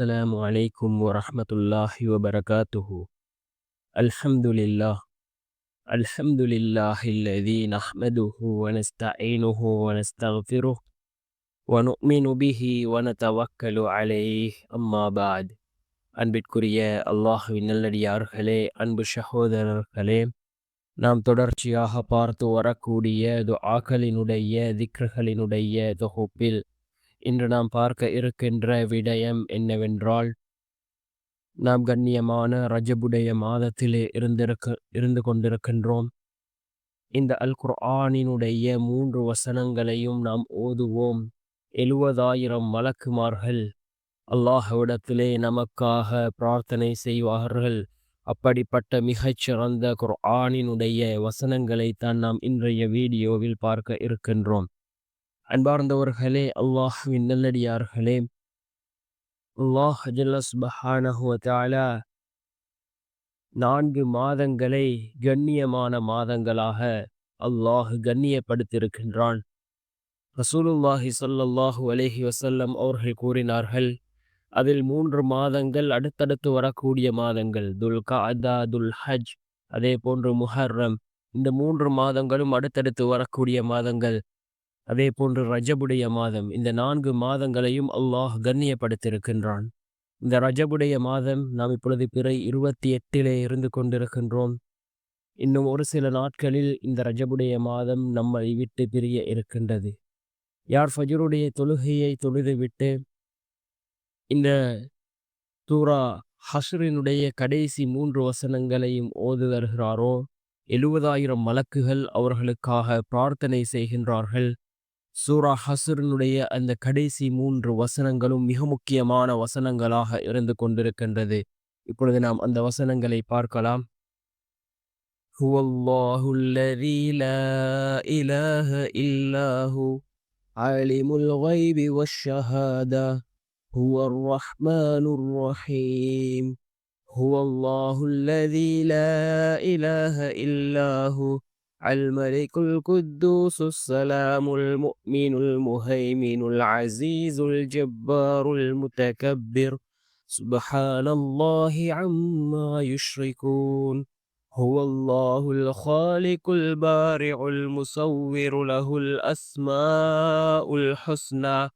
السلام عليكم ورحمة الله وبركاته الحمد لله الحمد لله الذي نحمده ونستعينه ونستغفره ونؤمن به ونتوكل عليه أما بعد அன்பிற்குரிய அல்லாஹுவின் நல்லடியார்களே அன்பு சகோதரர்களே நாம் தொடர்ச்சியாக பார்த்து வரக்கூடிய துஆக்களினுடைய திக்ருகளினுடைய தொகுப்பில் இன்று நாம் பார்க்க இருக்கின்ற விடயம் என்னவென்றால் நாம் கண்ணியமான ரஜபுடைய மாதத்திலே இருந்திருக்க இருந்து கொண்டிருக்கின்றோம். இந்த அல் குர்ஆனினுடைய மூன்று வசனங்களையும் நாம் ஓதுவோம். எழுவதாயிரம் மலக்குமார்கள் அல்லாஹ்விடத்திலே நமக்காக பிரார்த்தனை செய்வார்கள். அப்படிப்பட்ட மிகச்சிறந்த குர்ஆனினுடைய வசனங்களைத்தான் நாம் இன்றைய வீடியோவில் பார்க்க இருக்கின்றோம். அன்பார்ந்தவர்களே அல்லாஹுவின் நல்லடியார்களே. அல்லாஹ் ஜல்லஸ்பஹானஹுவத்தாலா நான்கு மாதங்களை கண்ணியமான மாதங்களாக அல்லாஹ் கண்ணியப்படுத்தியிருக்கின்றான். ரசூலுல்லாஹி சொல்லல்லாஹு அலஹி வசல்லம் அவர்கள் கூறினார்கள் அதில் மூன்று மாதங்கள் அடுத்தடுத்து வரக்கூடிய மாதங்கள் துல் காதா துல் ஹஜ் அதே போன்று முஹர்ரம். இந்த மூன்று மாதங்களும் அடுத்தடுத்து வரக்கூடிய மாதங்கள். அதே போன்று ரஜபுடைய மாதம் இந்த நான்கு மாதங்களையும் அல்லாஹ் கண்ணியப்படுத்தியிருக்கின்றான். இந்த ரஜபுடைய மாதம் நாம் இப்பொழுது பிறை இருபத்தி எட்டிலே இருந்து கொண்டிருக்கின்றோம். இன்னும் ஒரு சில நாட்களில் இந்த ரஜபுடைய மாதம் நம்மை விட்டு பிரிய இருக்கின்றது. யார் ஃபஜருடைய தொழுகையை தொழுதுவிட்டு இந்த தூரா ஹஸ்ரினுடைய கடைசி மூன்று வசனங்களையும் ஓது வருகிறாரோ எழுபதாயிரம் மலக்குகள் அவர்களுக்காக பிரார்த்தனை செய்கின்றார்கள். சூரா ஹசரனுடைய அந்த கடைசி மூன்று வசனங்களும் மிக முக்கியமான வசனங்களாக இருந்து கொண்டிருக்கின்றது இப்பொழுது நாம் அந்த வசனங்களை பார்க்கலாம் هو الله الذي لا إله إلا هو عالم الغيب والشهادة هو الرحمن الرحيم هو الله الذي لا إله إلا هو الملك القدوس السلام المؤمن المهيمن العزيز الجبار المتكبر سبحان الله عما يشركون هو الله الخالق البارع المصور له الأسماء الحسنى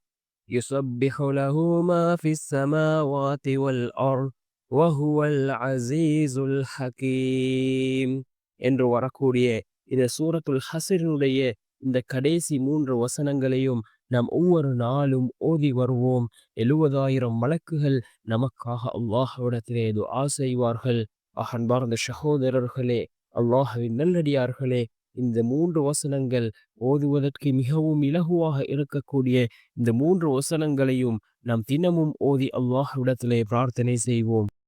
يسبح له ما في السماوات والأرض وهو العزيز الحكيم என்று வரக்கூடிய இந்த சூரத்துல் ஹசரினுடைய இந்த கடைசி மூன்று வசனங்களையும் நாம் ஒவ்வொரு நாளும் ஓதி வருவோம். எழுபதாயிரம் வழக்குகள் நமக்காக அல்லாஹ்விடத்திலே துஆ செய்வார்கள். அன்பார்ந்த சகோதரர்களே அல்லாஹவின் நல்லடியார்களே இந்த மூன்று வசனங்கள் ஓதுவதற்கு மிகவும் இலகுவாக இருக்கக்கூடிய இந்த மூன்று வசனங்களையும் நாம் தினமும் ஓதி அல்லாஹ்விடத்திலே பிரார்த்தனை செய்வோம்.